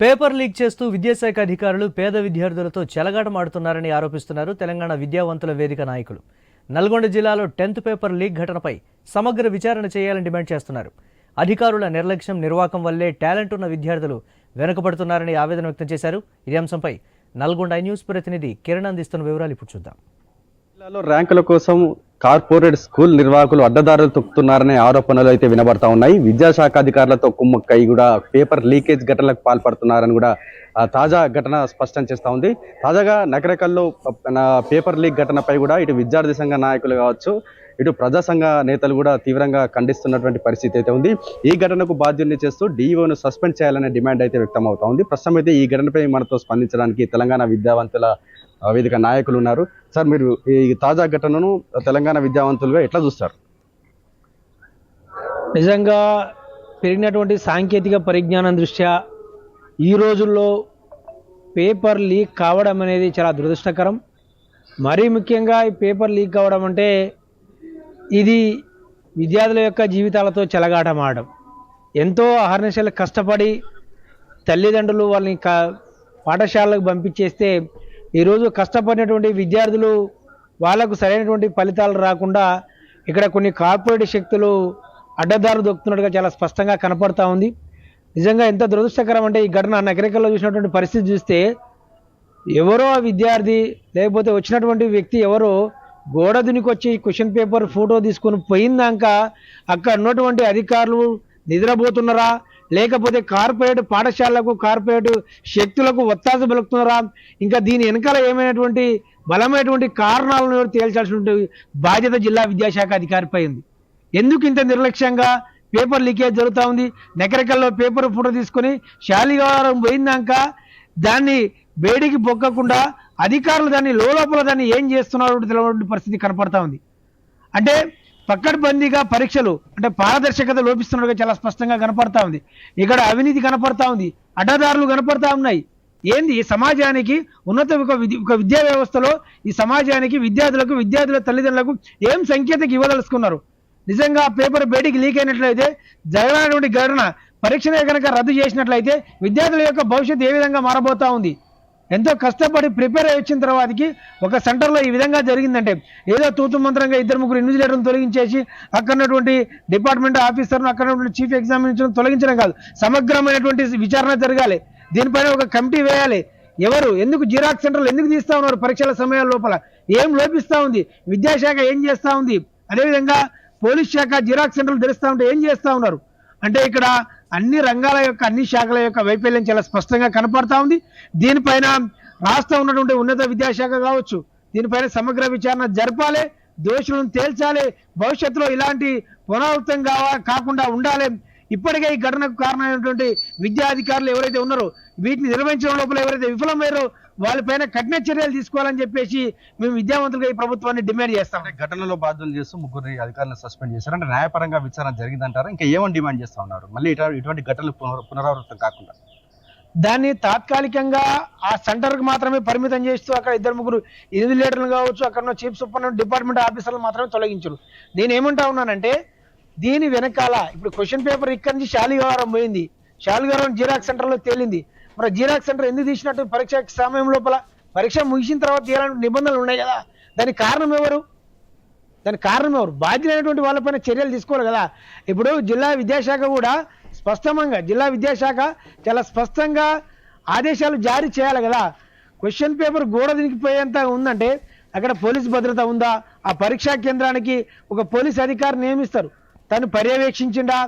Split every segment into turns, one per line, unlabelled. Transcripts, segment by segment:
Paper leak చేస్తూ విద్యాశాఖ అధికారులు పేద విద్యార్థులతో చెలగాటమాడుతున్నారని ఆరోపిస్తున్నారు తెలంగాణ విద్యావంతుల వేదిక నాయకులు. నల్గొండ జిల్లాలో టెన్త్ పేపర్ లీక్ ఘటనపై సమగ్ర విచారణ చేయాలని డిమాండ్ చేస్తున్నారు. అధికారుల నిర్లక్ష్యం నిర్వాకం వల్లే టాలెంట్ ఉన్న విద్యార్థులు వెనుకబడుతున్నారని ఆవేదన వ్యక్తం చేశారు. ఇదే అంశంపై నల్గొండ ఐ న్యూస్ ప్రతినిధి కిరణ్ అందిస్తున్న వివరాలు ఇప్పుడు చూద్దాం.
జిల్లాలో ర్యాంకుల కోసం కార్పొరేట్ స్కూల్ నిర్వాహకులు అడ్డదారులు తొక్కుతున్నారనే ఆరోపణలు అయితే వినబడతా ఉన్నాయి. విద్యాశాఖ అధికారులతో కుమ్మక్కై కూడా పేపర్ లీకేజ్ ఘటనలకు పాల్పడుతున్నారని కూడా తాజా ఘటన స్పష్టం చేస్తూ ఉంది. తాజాగా నగరకల్లో నా పేపర్ లీక్ ఘటనపై కూడా ఇటు విద్యార్థి సంఘ నాయకులు కావచ్చు ఇటు ప్రజా సంఘ నేతలు కూడా తీవ్రంగా ఖండిస్తున్నటువంటి పరిస్థితి అయితే ఉంది. ఈ ఘటనకు బాధ్యుల్ని చేస్తూ డీఈఓను సస్పెండ్ చేయాలనే డిమాండ్ అయితే వ్యక్తం అవుతా ఉంది. ప్రస్తుతం అయితే ఈ ఘటనపై మనతో స్పందించడానికి తెలంగాణ విద్యావంతుల వేదిక నాయకులు ఉన్నారు. సార్ మీరు ఈ తాజా ఘటనను తెలంగాణ విద్యావంతులుగా ఎట్లా చూస్తారు?
నిజంగా పెరిగినటువంటి సాంకేతిక పరిజ్ఞానం దృష్ట్యా ఈ రోజుల్లో పేపర్ లీక్ కావడం అనేది చాలా దురదృష్టకరం. మరీ ముఖ్యంగా ఈ పేపర్ లీక్ కావడం అంటే ఇది విద్యార్థుల యొక్క జీవితాలతో చెలగాటమాడడం. ఎంతో అహర్నిశలు కష్టపడి తల్లిదండ్రులు వాళ్ళని క పాఠశాలకు పంపించేస్తే ఈరోజు కష్టపడినటువంటి విద్యార్థులు వాళ్ళకు సరైనటువంటి ఫలితాలు రాకుండా ఇక్కడ కొన్ని కార్పొరేట్ శక్తులు అడ్డదారు దొక్కుతున్నట్టుగా చాలా స్పష్టంగా కనపడతా ఉంది. నిజంగా ఎంత దురదృష్టకరం అంటే ఈ ఘటన నగరికల్లో చూసినటువంటి పరిస్థితి చూస్తే ఎవరో ఆ విద్యార్థి లేకపోతే వచ్చినటువంటి వ్యక్తి ఎవరో గోడ దునికొచ్చి క్వశ్చన్ పేపర్ ఫోటో తీసుకొని పోయిందాక అక్కడ ఉన్నటువంటి అధికారులు నిద్రపోతున్నారా? లేకపోతే కార్పొరేట్ పాఠశాలకు కార్పొరేట్ శక్తులకు ఒత్తాస పలుకుతున్నారా? ఇంకా దీని వెనకాల ఏమైనటువంటి బలమైనటువంటి కారణాలను తేల్చాల్సినటువంటి బాధ్యత జిల్లా విద్యాశాఖ అధికారిపై ఉంది. ఎందుకు ఇంత నిర్లక్ష్యంగా పేపర్ లీకేజ్ జరుగుతూ ఉంది? నెకరికల్లో పేపర్ ఫోటో తీసుకొని శాలిగారం పోయిందాక దాన్ని వేడికి పొక్కకుండా అధికారులు దాన్ని లోపల దాన్ని ఏం చేస్తున్నారో తెలియని పరిస్థితి కనపడతా ఉంది. అంటే పక్కడబందీగా పరీక్షలు అంటే పారదర్శకత లోపిస్తున్నట్టుగా చాలా స్పష్టంగా కనపడతా ఉంది. ఇక్కడ అవినీతి కనపడతా ఉంది. అడ్డదారులు కనపడతా ఉన్నాయి. ఏంది? ఈ సమాజానికి ఉన్నత ఒక విద్య ఒక విద్యా వ్యవస్థలో ఈ సమాజానికి విద్యార్థులకు విద్యార్థుల తల్లిదండ్రులకు ఏం సంకేతకి ఇవ్వదలుచుకున్నారు? నిజంగా పేపర్ బయటికి లీక్ అయినట్లయితే జరగనటువంటి గణన పరీక్షనే కనుక రద్దు చేసినట్లయితే విద్యార్థుల యొక్క భవిష్యత్తు ఏ విధంగా మారబోతా ఉంది? ఎంతో కష్టపడి ప్రిపేర్ అయ్యి వచ్చిన తర్వాతకి ఒక సెంటర్లో ఈ విధంగా జరిగిందంటే ఏదో తూతు మంత్రంగా ఇద్దరు ముగ్గురు ఇన్విజిలేటర్ను తొలగించేసి అక్కడ ఉన్నటువంటి డిపార్ట్మెంట్ ఆఫీసర్ను అక్కడ చీఫ్ ఎగ్జామినేషన్ తొలగించడం కాదు సమగ్రమైనటువంటి విచారణ జరగాలి. దీనిపైన ఒక కమిటీ వేయాలి. ఎవరు? ఎందుకు జిరాక్స్ సెంటర్లు ఎందుకు తీస్తా ఉన్నారు పరీక్షల సమయాల లోపల? ఏం లోపిస్తా ఉంది? విద్యాశాఖ ఏం చేస్తా ఉంది? అదేవిధంగా పోలీస్ శాఖ జిరాక్స్ సెంటర్లు తెరుస్తా ఉంటే ఏం చేస్తా ఉన్నారు? అంటే ఇక్కడ అన్ని రంగాల యొక్క అన్ని శాఖల యొక్క వైఫల్యం చాలా స్పష్టంగా కనపడతా ఉంది. దీనిపైన రాష్ట్రం ఉన్నటువంటి ఉన్నత విద్యాశాఖ కావచ్చు దీనిపైన సమగ్ర విచారణ జరపాలి దోషులను తేల్చాలి భవిష్యత్తులో ఇలాంటి పునరావృతం కావా కాకుండా ఉండాలి. ఇప్పటికే ఈ ఘటనకు కారణమైనటువంటి విద్యా అధికారులు ఎవరైతే ఉన్నారో వీటిని నిర్వహించడం లోపల ఎవరైతే విఫలమయ్యారో వాళ్ళపైన కఠిన చర్యలు తీసుకోవాలని చెప్పేసి మేము విద్యావంతులుగా ఈ ప్రభుత్వాన్ని డిమాండ్ చేస్తాం.
ఘటనలో బాధ్యులు చేస్తూ ముగ్గురు అధికారులను సస్పెండ్ చేశారు. అంటే న్యాయపరంగా విచారణ జరిగిందంటారా? ఇంకా ఏమని డిమాండ్ చేస్తా ఉన్నారు? మళ్ళీ ఇట- ఇటువంటి ఘటనలు పునర- పునరావృతం కాకుండా.
దాన్ని తాత్కాలికంగా ఆ సెంటర్కి మాత్రమే పరిమితం చేస్తూ అక్కడ ఇద్దరు ముగ్గురు ఇన్విజిలేటర్లు కావచ్చు అక్కడ చీఫ్ సూపరింటెండెంట్ డిపార్ట్మెంట్ ఆఫీసర్లు మాత్రమే తొలగించరు. నేను ఏమంటా ఉన్నానంటే దీని వెనకాల ఇప్పుడు క్వశ్చన్ పేపర్ ఇక్కడి నుంచి శాలిగారం పోయింది. శాలిగారం జిరాక్స్ సెంటర్లో తేలింది. మరి జిరాక్స్ సెంటర్ ఎందుకు తీసినట్టు? పరీక్ష సమయం లోపల పరీక్ష ముగిసిన తర్వాత తీయాలంటే నిబంధనలు ఉన్నాయి కదా. దానికి కారణం ఎవరు? దానికి కారణం ఎవరు? బాధ్యులైనటువంటి వాళ్ళపైన చర్యలు తీసుకోవాలి కదా. ఇప్పుడు జిల్లా విద్యాశాఖ కూడా స్పష్టంగా జిల్లా విద్యాశాఖ చాలా స్పష్టంగా ఆదేశాలు జారీ చేయాలి కదా. క్వశ్చన్ పేపర్ గోడ దిగిపోయేంత ఉందంటే అక్కడ పోలీస్ భద్రత ఉందా? ఆ పరీక్షా కేంద్రానికి ఒక పోలీస్ అధికారి నియమిస్తారు. తను పర్యవేక్షించిండా?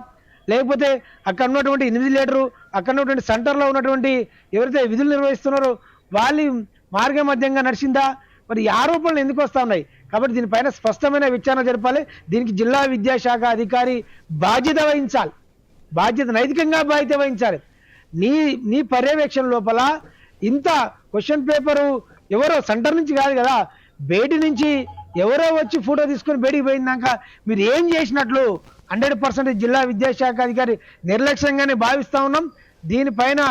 లేకపోతే అక్కడ ఉన్నటువంటి ఇన్విజిలేటరు అక్కడ ఉన్నటువంటి సెంటర్లో ఉన్నటువంటి ఎవరైతే విధులు నిర్వహిస్తున్నారో వాళ్ళ మార్గ మధ్యంగా నడిచిందా? మరి ఈ ఆరోపణలు ఎందుకు వస్తూ ఉన్నాయి? కాబట్టి దీనిపైన స్పష్టమైన విచారణ జరపాలి. దీనికి జిల్లా విద్యాశాఖ అధికారి బాధ్యత వహించాలి. బాధ్యత నైతికంగా బాధ్యత వహించాలి. నీ నీ పర్యవేక్షణ లోపల ఇంత క్వశ్చన్ పేపరు ఎవరో సెంటర్ నుంచి కాదు కదా బయటి నుంచి ఎవరో వచ్చి ఫోటో తీసుకొని బయటికి పోయిందాక మీరు ఏం చేసినట్లు? హండ్రెడ్ పర్సెంట్ జిల్లా విద్యాశాఖ అధికారి నిర్లక్ష్యంగానే భావిస్తా ఉన్నాం. దీనిపైన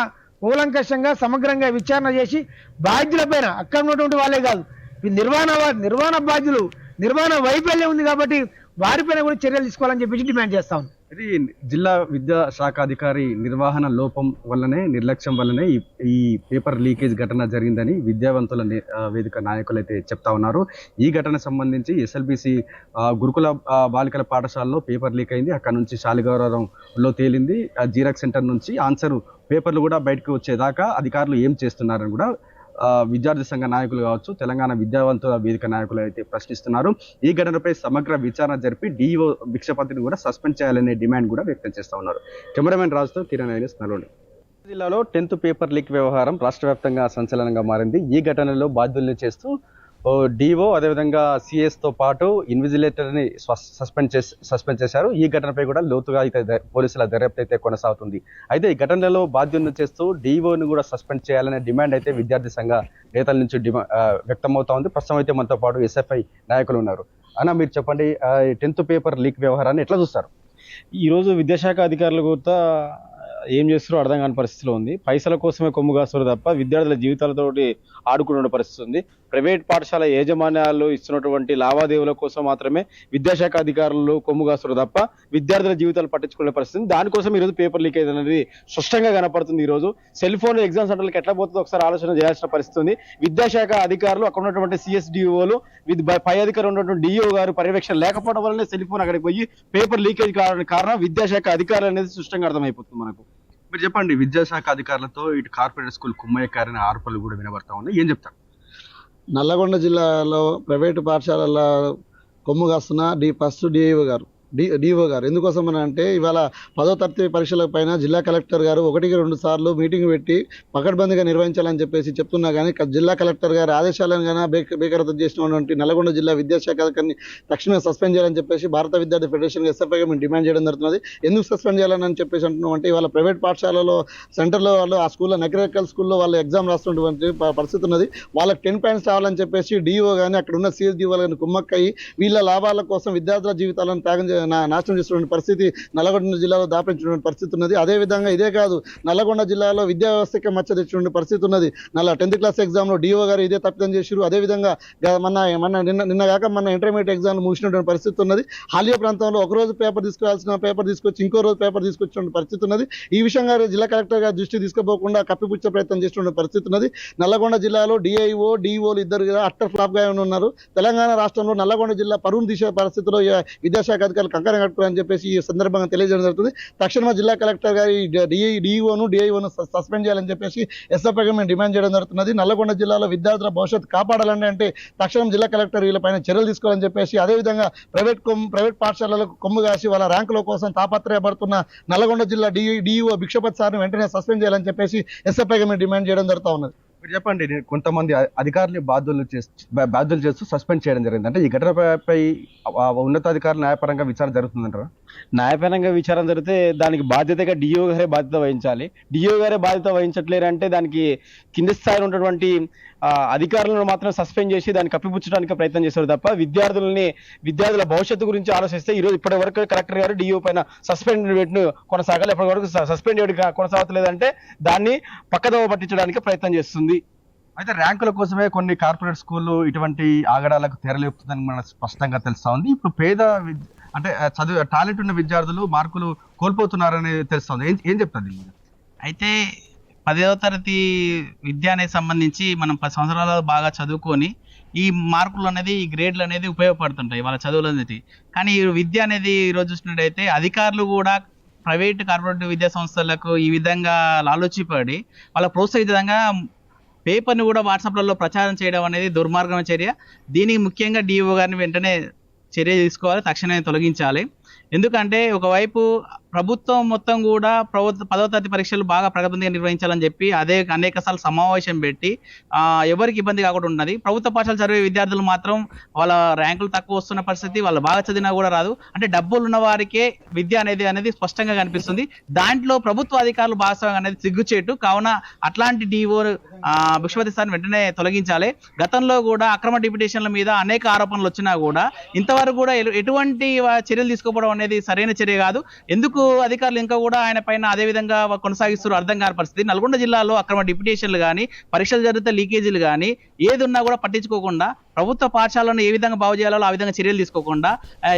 కూలంకషంగా సమగ్రంగా విచారణ చేసి బాధ్యులపైన అక్కడ ఉన్నటువంటి వాళ్ళే కాదు. ఈ నిర్వహణ నిర్వహణ బాధ్యులు నిర్వహణ వైఫల్యం ఉంది కాబట్టి వారిపైన కూడా చర్యలు తీసుకోవాలని చెప్పేసి డిమాండ్ చేస్తాం
ఇది జిల్లా విద్యా శాఖ అధికారి నిర్వహణ లోపం వల్లనే నిర్లక్ష్యం వల్లనే ఈ పేపర్ లీకేజ్ ఘటన జరిగిందని విద్యావంతుల నే- వేదిక నాయకులు అయితే చెప్తా ఉన్నారు. ఈ ఘటన సంబంధించి ఎస్ఎల్బిసి గురుకుల బాలికల పాఠశాలలో పేపర్ లీక్ అయింది. అక్కడ నుంచి శాలిగౌరవంలో తేలింది. ఆ జీరాక్స్ సెంటర్ నుంచి ఆన్సర్ పేపర్లు కూడా బయటకు వచ్చేదాకా అధికారులు ఏం చేస్తున్నారని కూడా విద్యార్థి సంఘ నాయకులు కావచ్చు తెలంగాణ విద్యావంతుల వేదిక నాయకులు అయితే ప్రశ్నిస్తున్నారు. ఈ ఘటనపై సమగ్ర విచారణ జరిపి డిఓ భిక్షపతిని కూడా సస్పెండ్ చేయాలనే డిమాండ్ కూడా వ్యక్తం చేస్తా ఉన్నారు. కెమెరామెన్ రాజుతో కిరణ్ ఐఎస్ నల్గొండ. జిల్లాలో టెన్త్ పేపర్ లీక్ వ్యవహారం రాష్ట్ర వ్యాప్తంగా సంచలనంగా మారింది. ఈ ఘటనలో బాధ్యుల్ని చేస్తూ డిఓ అదేవిధంగా సిఎస్తో పాటు ఇన్విజిలేటర్ని సస్పెండ్ చేసి సస్పెండ్ చేశారు. ఈ ఘటనపై కూడా లోతుగా అయితే పోలీసుల దర్యాప్తు అయితే కొనసాగుతుంది. అయితే ఈ ఘటనలో బాధ్యులను చేస్తూ డిఓని కూడా సస్పెండ్ చేయాలనే డిమాండ్ అయితే విద్యార్థి సంఘ నేతల నుంచి డిమా వ్యక్తమవుతా ఉంది. ప్రస్తుతం అయితే మనతో పాటు ఎస్ఎఫ్ఐ నాయకులు ఉన్నారు. అన్న మీరు చెప్పండి టెన్త్ పేపర్ లీక్ వ్యవహారాన్ని ఎట్లా చూస్తారు?
ఈరోజు విద్యాశాఖ అధికారులు కూడా ఏం చేస్తారో అర్థం కాని పరిస్థితిలో ఉంది. పైసల కోసమే కొమ్ము కాస్తారు తప్ప విద్యార్థుల జీవితాలతోటి ఆడుకునే పరిస్థితి ఉంది. ప్రైవేట్ పాఠశాల యాజమాన్యాలు ఇస్తున్నటువంటి లావాదేవీల కోసం మాత్రమే విద్యాశాఖ అధికారులు కొమ్ముగాస్తారు తప్ప విద్యార్థుల జీవితాలు పట్టించుకునే పరిస్థితి దానికోసం ఈరోజు పేపర్ లీక్ అయింది అనేది స్పష్టంగా కనపడుతుంది ఈ రోజు సెల్ ఫోన్ ఎగ్జామ్ సెంటర్లకు ఎట్లా పోతుందో ఒకసారి ఆలోచన చేయాల్సిన పరిస్థితి ఉంది. విద్యాశాఖ అధికారులు అక్కడ ఉన్నటువంటి సిఎస్డిఓలు విత్ పై అధికారులు ఉన్నటువంటి డిఓ గారు పర్యవేక్షణ లేకపోవడం వల్లనే సెల్ ఫోన్ అక్కడికి పోయి పేపర్ లీకేజ్ కారణం విద్యాశాఖ అధికారులు అనేది స్పష్టంగా అర్థమైపోతుంది మనకు.
మీరు చెప్పండి విద్యాశాఖ అధికారులతో ఇటు కార్పొరేట్ స్కూల్ కుమ్మయ్యకారని ఆరోపణలు కూడా వినబడతా ఉన్నాయి. ఏం చెప్తారు?
నల్లగొండ జిల్లాలో ప్రైవేటు పాఠశాలల కొమ్ము కాస్తున్న డి ఫస్ట్ డిఐఓ గారు. డి డిఓ గారు. ఎందుకోసం అని అంటే ఇవాళ పదో తరగతి పరీక్షల పైన జిల్లా కలెక్టర్ గారు ఒకటికి రెండు సార్లు మీటింగ్ పెట్టి పకడ్బందీగా నిర్వహించాలని చెప్పేసి చెప్తున్నా కానీ జిల్లా కలెక్టర్ గారు ఆదేశాలను కానీ బేక బేకరత చేసినటువంటి నల్గొండ జిల్లా విద్యాశాఖ తక్షణమే సస్పెండ్ చేయాలని చెప్పేసి భారత విద్యార్థి ఫెడరేషన్ ఎస్ఎఫ్ఐగా మేము డిమాండ్ చేయడం జరుగుతున్నది. ఎందుకు సస్పెండ్ చేయాలని చెప్పేసి అంటున్నాం అంటే ఇవాళ ప్రైవేట్ పాఠశాలలో సెంటర్లో వాళ్ళు ఆ స్కూల్లో నకరికల్ స్కూల్లో వాళ్ళు ఎగ్జామ్ రాస్తున్నటువంటి పరిస్థితి ఉన్నది. వాళ్ళకి టెన్ పాయింట్స్ రావాలని చెప్పేసి డిఓ కానీ అక్కడ ఉన్న సిఎస్డి కానీ కుమ్మక్కయ్యి వీళ్ళ లాభాల కోసం విద్యార్థుల జీవితాలను త్యాగం నాశనం చేస్తున్న పరిస్థితి నల్లగొండ జిల్లాలో దాపించినటువంటి పరిస్థితి ఉన్నది. అదేవిధంగా ఇదే కాదు నల్గొండ జిల్లాలో విద్యా వ్యవస్థకి మచ్చ తెచ్చినటువంటి పరిస్థితి ఉన్నది. నల్ల టెన్త్ క్లాస్ ఎగ్జామ్లో డిఓ గారు ఇదే తప్పిదం చేసిరు అదేవిధంగా మన మన నిన్న నిన్న కాక మన ఇంటర్మీడియట్ ఎగ్జామ్ ముగిసినటువంటి పరిస్థితి ఉన్నది. హాలియా ప్రాంతంలో ఒకరోజు పేపర్ తీసుకురాల్సిన పేపర్ తీసుకొచ్చి ఇంకో రోజు పేపర్ తీసుకొచ్చిన పరిస్థితి ఉన్నది. ఈ విషయంగా జిల్లా కలెక్టర్ గారు దృష్టి తీసుకుపోకుండా కప్పిపుచ్చే ప్రయత్నం చేస్తున్న పరిస్థితి ఉన్నది. నల్లగొండ జిల్లాలో డిఐఓ డిఓలు ఇద్దరు అట్టర్ ఫ్లాప్గా ఉన్నారు. తెలంగాణ రాష్ట్రంలో నల్లగొండ జిల్లా పరువును తీసే పరిస్థితిలో విద్యాశాఖ అధికారులు కంకణం కట్టుకోవాలని చెప్పేసి ఈ సందర్భంగా తెలియజేయడం జరుగుతుంది తక్షణమే జిల్లా కలెక్టర్ గారి డిఐ డిఈఓను డిఐఓను సస్పెండ్ చేయాలని చెప్పేసి ఎస్ఎఫ్ఐగా మేము డిమాండ్ చేయడం జరుగుతున్నది నల్లగొండ జిల్లాలో విద్యార్థుల భవిష్యత్తు కాపాడాలని అంటే తక్షణం జిల్లా కలెక్టర్ వీళ్ళపైన చర్యలు తీసుకోవాలని చెప్పేసి అదేవిధంగా ప్రైవేట్ కొమ్ము ప్రైవేట్ పాఠశాలలకు కొమ్ము కాసి వాళ్ళ ర్యాంకుల కోసం తాపత్రయపడుతున్న నల్లగొండ జిల్లా డి డిఈఓ భిక్షపతి సార్ని వెంటనే సస్పెండ్ చేయాలని చెప్పేసి ఎస్ఎఫ్ఐగా మేము డిమాండ్ చేయడం జరుగుతూ ఉన్నది
మీరు చెప్పండి నేను కొంతమంది అధికారులు బాధ్యులు చేస్తూ బాధ్యులు చేస్తూ సస్పెండ్ చేయడం జరిగింది. అంటే ఈ ఘటనపై ఆ న్యాయపరంగా విచారణ జరుగుతుందంటారా?
న్యాయపరంగా విచారం జరిగితే దానికి బాధ్యతగా డిఓ గారే బాధ్యత వహించాలి. డిఓ గారే బాధ్యత వహించట్లేరంటే దానికి కింది స్థాయిలో ఉన్నటువంటి అధికారులను మాత్రం సస్పెండ్ చేసి దాన్ని కప్పిపుచ్చడానికి ప్రయత్నం చేశారు తప్ప విద్యార్థులని విద్యార్థుల భవిష్యత్తు గురించి ఆలోచిస్తే ఈరోజు ఇప్పటి వరకు కలెక్టర్ గారు డిఓ పైన సస్పెండ్ వేట్ను కొనసాగాలి. ఇప్పటి వరకు సస్పెండ్ వేట్ కొనసాగట్లేదంటే దాన్ని పక్కదోవ పట్టించడానికి ప్రయత్నం చేస్తుంది.
అయితే ర్యాంకుల కోసమే కొన్ని కార్పొరేట్ స్కూళ్ళు ఇటువంటి ఆగడాలకు తెరలేపుతుందని మనకు స్పష్టంగా తెలుస్తా ఉంది. ఇప్పుడు పేద అంటే చదువు టాలెంట్ ఉన్న విద్యార్థులు మార్కులు కోల్పోతున్నారని తెలుస్తుంది. ఏం ఏం చెప్తుంది
అయితే పదవ తరగతి విద్య అనేది సంబంధించి మనం పది సంవత్సరాలు బాగా చదువుకొని ఈ మార్కులు అనేది ఈ గ్రేడ్లు అనేది ఉపయోగపడుతుంటాయి వాళ్ళ చదువులు అనేది. కానీ ఈ విద్య అనేది ఈరోజు చూసినట్టయితే అధికారులు కూడా ప్రైవేట్ కార్పొరేట్ విద్యా సంస్థలకు ఈ విధంగా ఆలోచిపడి వాళ్ళ ప్రోత్సహించే విధంగా పేపర్ని కూడా వాట్సాప్లలో ప్రచారం చేయడం అనేది దుర్మార్గమైన చర్య. దీనికి ముఖ్యంగా డిఓ గారిని వెంటనే చర్య తీసుకోవాలి తక్షణమే తొలగించాలి. ఎందుకంటే ఒకవైపు ప్రభుత్వం మొత్తం కూడా ప్రభుత్వ పదవ తరగతి పరీక్షలు బాగా ప్రగతిగా నిర్వహించాలని చెప్పి అదే అనేక సార్లు సమావేశం పెట్టి ఎవరికి ఇబ్బంది కాకుండా ఉన్నది. ప్రభుత్వ పాఠశాల చదివే విద్యార్థులు మాత్రం వాళ్ళ ర్యాంకులు తక్కువ వస్తున్న పరిస్థితి వాళ్ళు బాగా చదివినా కూడా రాదు. అంటే డబ్బులు ఉన్న వారికే విద్య అనేది అనేది స్పష్టంగా కనిపిస్తుంది. దాంట్లో ప్రభుత్వ అధికారులు భాగస్వామ్యం అనేది సిగ్గుచేటు. కావున అట్లాంటి డిఓ భిక్షపతి సార్ని వెంటనే తొలగించాలి. గతంలో కూడా అక్రమ డిప్యుటేషన్ల మీద అనేక ఆరోపణలు వచ్చినా కూడా ఇంతవరకు కూడా ఎటువంటి చర్యలు తీసుకోవడం అనేది సరైన చర్య కాదు. ఎందుకు ఎందుకు అధికారులు ఇంకా కూడా ఆయన పైన అదే విధంగా కొనసాగిస్తారు అర్థం కాని పరిస్థితి. నల్గొండ జిల్లాలో అక్రమ డిప్యుటేషన్లు కానీ పరీక్షలు జరిగితే లీకేజీలు కానీ ఏది ఉన్నా కూడా పట్టించుకోకుండా ప్రభుత్వ పాఠశాలను ఏ విధంగా బాగు చేయాలో ఆ విధంగా చర్యలు తీసుకోకుండా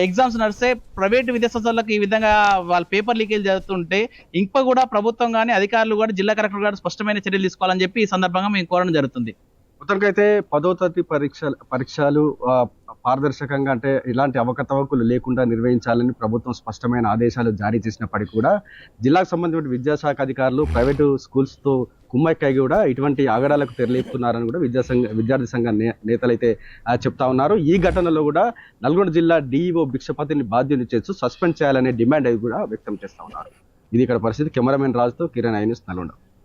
ఎగ్జామ్స్ నడిస్తే ప్రైవేట్ విద్యా సంస్థలకు ఈ విధంగా వాళ్ళ పేపర్ లీకేజ్ జరుగుతుంటే ఇంకా కూడా ప్రభుత్వం కానీ అధికారులు కూడా జిల్లా కలెక్టర్ గారు స్పష్టమైన చర్యలు తీసుకోవాలని చెప్పి ఈ సందర్భంగా మేము కోరడం జరుగుతుంది.
మొత్తానికైతే పదో తరగతి పరీక్ష పరీక్షలు పారదర్శకంగా అంటే ఇలాంటి అవకతవకలు లేకుండా నిర్వహించాలని ప్రభుత్వం స్పష్టమైన ఆదేశాలు జారీ చేసినప్పటికీ కూడా జిల్లాకు సంబంధించిన విద్యాశాఖ అధికారులు ప్రైవేటు స్కూల్స్తో కుమ్మక్కై కూడా ఇటువంటి ఆగడాలకు తెరలేపుతున్నారని కూడా విద్యాసంఘ విద్యార్థి సంఘ నే- నేతలైతే చెప్తా ఉన్నారు. ఈ ఘటనలో కూడా నల్గొండ జిల్లా డిఈఓ భిక్షపతిని బాధ్యులు చేస్తూ సస్పెండ్ చేయాలనే డిమాండ్ అది కూడా వ్యక్తం చేస్తా ఉన్నారు. ఇది ఇక్కడ పరిస్థితి. కెమెరామెన్ రాజుతో కిరణ్ ఐన్యూస్ నల్గొండ.